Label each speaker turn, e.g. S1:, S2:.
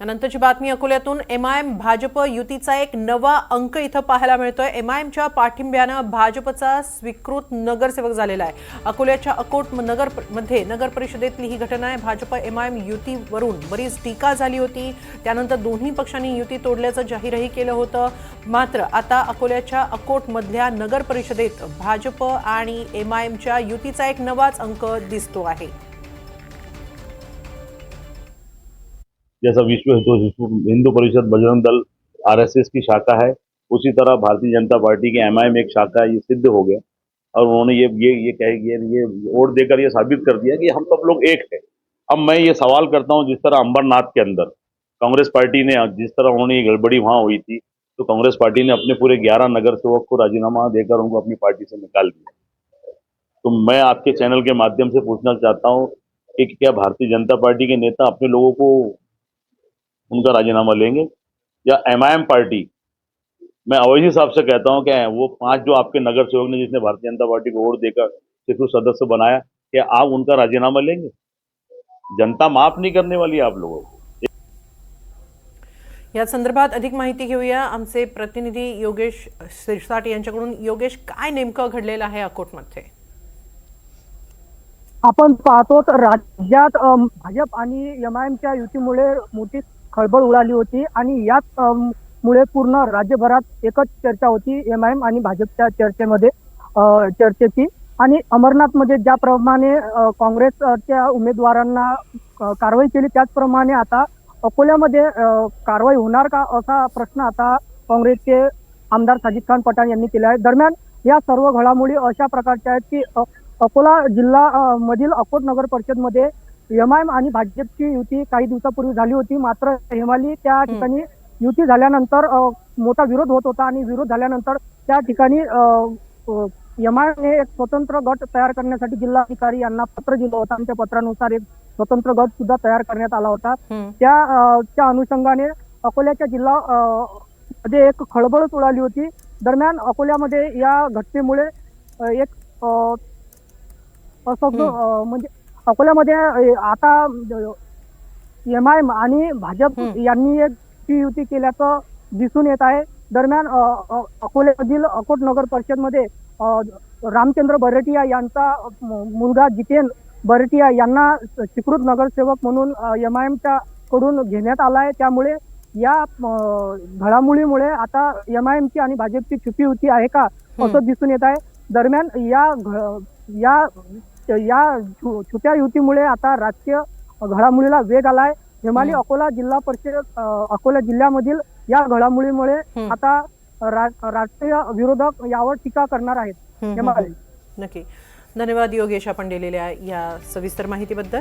S1: यानंतरची बातमी अकोल्यातून. M I M Bhajap युतीचा एक नवा अंक इथं पाहायला मिळतोय. एम आय एमच्या पाठिंब्यानं भाजपचा स्वीकृत नगरसेवक झालेला आहे. अकोल्याच्या अकोट नगरमध्ये नगर परिषदेतली ही घटना आहे. भाजप एम आय एम युतीवरून बरीच टीका झाली होती. त्यानंतर दोन्ही पक्षांनी युती तोडल्याचं जाहीरही केलं होतं. मात्र आता अकोल्याच्या अकोटमधल्या नगर परिषदेत भाजप आणि एम आय एमच्या युतीचा एक नवाच अंक दिसतो आहे.
S2: जैसा विश्व हिंदू हिंदू परिषद बजरंग दल आरएसएस की शाखा है, उसी तरह भारतीय जनता पार्टी के एमआईएम एक शाखा है ये सिद्ध हो गया और उन्होंने ये ये ये कह, ये ये वोट देकर ये साबित कर दिया कि हम सब लोग एक है। अब मैं ये सवाल करता हूँ, जिस तरह अंबरनाथ के अंदर कांग्रेस पार्टी ने, जिस तरह उन्होंने ये गड़बड़ी वहाँ हुई थी तो कांग्रेस पार्टी ने अपने पूरे ग्यारह नगर सेवक को राजीनामा देकर उनको अपनी पार्टी से निकाल दिया। तो मैं आपके चैनल के माध्यम से पूछना चाहता हूँ कि क्या भारतीय जनता पार्टी के नेता अपने लोगों को उनका राजीनामा लेंगे। या एमआईएम पार्टी मैं अवैधी साहब से कहता हूं कि वो पांच जो आपके नगर सेवक ने जिसने भारतीय जनता पार्टी को वोट देकर सिर्फ सदस्य बनाया क्या आप उनका राजीनामा लेंगे? जनता माफ नहीं करने वाली है आप लोगों को।
S1: या संदर्भात अधिक माहिती घेऊया आमचे प्रतिनिधी योगेश सिरसाट यांच्याकडून. योगेश काय नेमकं घडलेलं आहे अकोटमध्ये
S3: आपण पाहतो तर राज्यात भाजप आणि एम आय एमच्या युतीमुळे मोठी खळबळ उडाली होती आणि याच मुळे पूर्ण राज्यभरात एकच चर्चा होती एम आय एम आणि भाजपच्या चर्चेमध्ये चर्चेची. आणि अमरनाथमध्ये ज्याप्रमाणे काँग्रेसच्या उमेदवारांना कारवाई केली त्याचप्रमाणे आता अकोल्यामध्ये कारवाई होणार का असा प्रश्न आता काँग्रेसचे आमदार साजिद खान पठाण यांनी केला आहे. दरम्यान या सर्व घडामोडी अशा प्रकारच्या आहेत की अकोला जिल्हा मधील अकोट नगर परिषदमध्ये एम आय एम आणि भाजपची युती काही दिवसापूर्वी झाली होती. मात्र हेमाली त्या ठिकाणी युती झाल्यानंतर मोठा विरोध होत होता आणि विरोध झाल्यानंतर त्या ठिकाणी एम आय ने एक स्वतंत्र गट तयार करण्यासाठी जिल्हाधिकारी यांना पत्र दिलं होतं. आणि त्या पत्रानुसार एक स्वतंत्र गट सुद्धा तयार करण्यात आला होता. त्या त्या अनुषंगाने अकोल्याच्या जिल्हा मध्ये एक खळबळच उडाली होती. दरम्यान अकोल्यामध्ये या घटनेमुळे एक असं म्हणजे अकोल्यामध्ये आता एम आय एम आणि भाजप. यांनी एक ची युती केल्याचं दिसून येत आहे. दरम्यान अकोल्यामधील अकोट नगर परिषदमध्ये अ, रामचंद्र बरेटिया यांचा मुलगा जितेन बरेटिया यांना स्वीकृत नगरसेवक म्हणून एम आय एमच्या कडून घेण्यात आला आहे. त्यामुळे या घडामोडीमुळे आता एम आय एमची आणि भाजपची छुपी युती आहे का असं दिसून येत आहे. दरम्यान या या या छुप्या युतीमुळे आता राजकीय घडामोडीला वेग आलाय हिमाली. अकोला जिल्हा परिषद अकोला जिल्ह्यामधील या घडामोडीमुळे. आता रा- राष्ट्रीय विरोधक यावर टीका करणार आहेत हिमाली.
S1: नक्की धन्यवाद योगेश आपण दिलेल्या या सविस्तर माहितीबद्दल